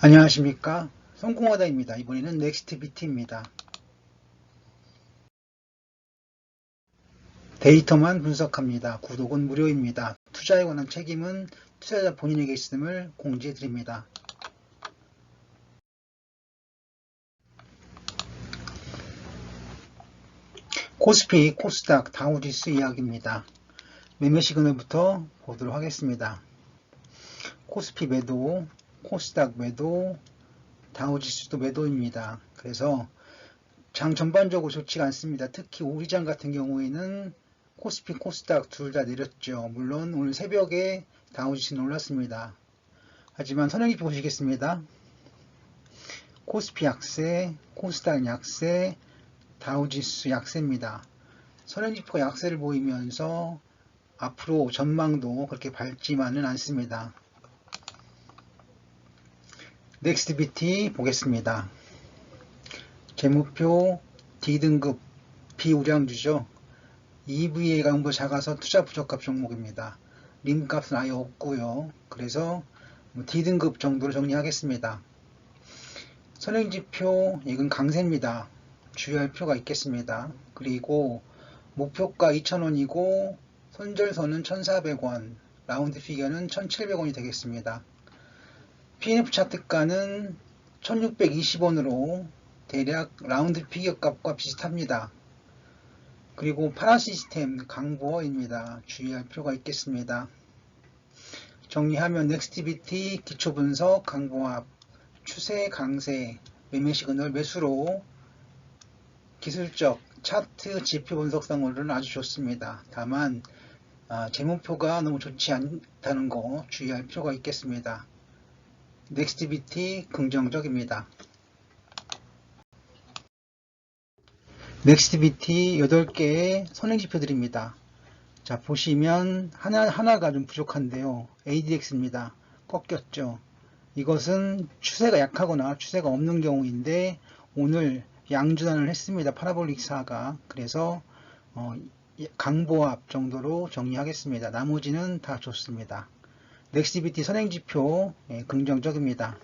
안녕하십니까 성공하다입니다. 이번에는 넥스트비트입니다. 데이터만 분석합니다. 구독은 무료입니다. 투자에 관한 책임은 투자자 본인에게 있음을 공지해 드립니다. 코스피, 코스닥, 다우지수 이야기입니다. 매매 시그널부터 보도록 하겠습니다. 코스피 매도, 코스닥 매도, 다우지수도 매도입니다. 그래서 장 전반적으로 좋지가 않습니다. 특히 우리장 같은 경우에는 코스피, 코스닥 둘 다 내렸죠. 물론 오늘 새벽에 다우지수는 올랐습니다. 하지만 선행지 보시겠습니다. 코스피 약세, 코스닥 약세, 다우지수 약세입니다. 선행지표 약세를 보이면서 앞으로 전망도 그렇게 밝지만은 않습니다. 넥스트비티 보겠습니다. 재무표 D등급 비우량주죠. EVA 강도 작아서 투자 부적합 종목입니다. 림값은 아예 없고요. 그래서 뭐 D등급 정도로 정리하겠습니다. 선행지표 이건 강세입니다. 주의할 필요가 있겠습니다. 그리고 목표가 2,000원이고 손절선은 1,400원, 라운드 피겨는 1,700원이 되겠습니다. PNF 차트가는 1620원으로 대략 라운드 피겨 값과 비슷합니다. 그리고 파란 시스템 강보어입니다. 주의할 필요가 있겠습니다. 정리하면 넥스티비티 기초분석 강보합 추세 강세 매매 시그널 매수로 기술적 차트 지표 분석 상으로는 아주 좋습니다. 다만 아, 재무표가 너무 좋지 않다는 거 주의할 필요가 있겠습니다. 넥스티비티 긍정적입니다. 넥스티비티 8개의 선행지표들입니다. 자 보시면 하나, 하나가 좀 부족한데요. ADX입니다. 꺾였죠. 이것은 추세가 약하거나 추세가 없는 경우인데 오늘 양준환을 했습니다. 파라볼릭 4가 그래서 어, 강보합 정도로 정리하겠습니다. 나머지는 다 좋습니다. 넥스티비티 선행지표 예, 긍정적입니다.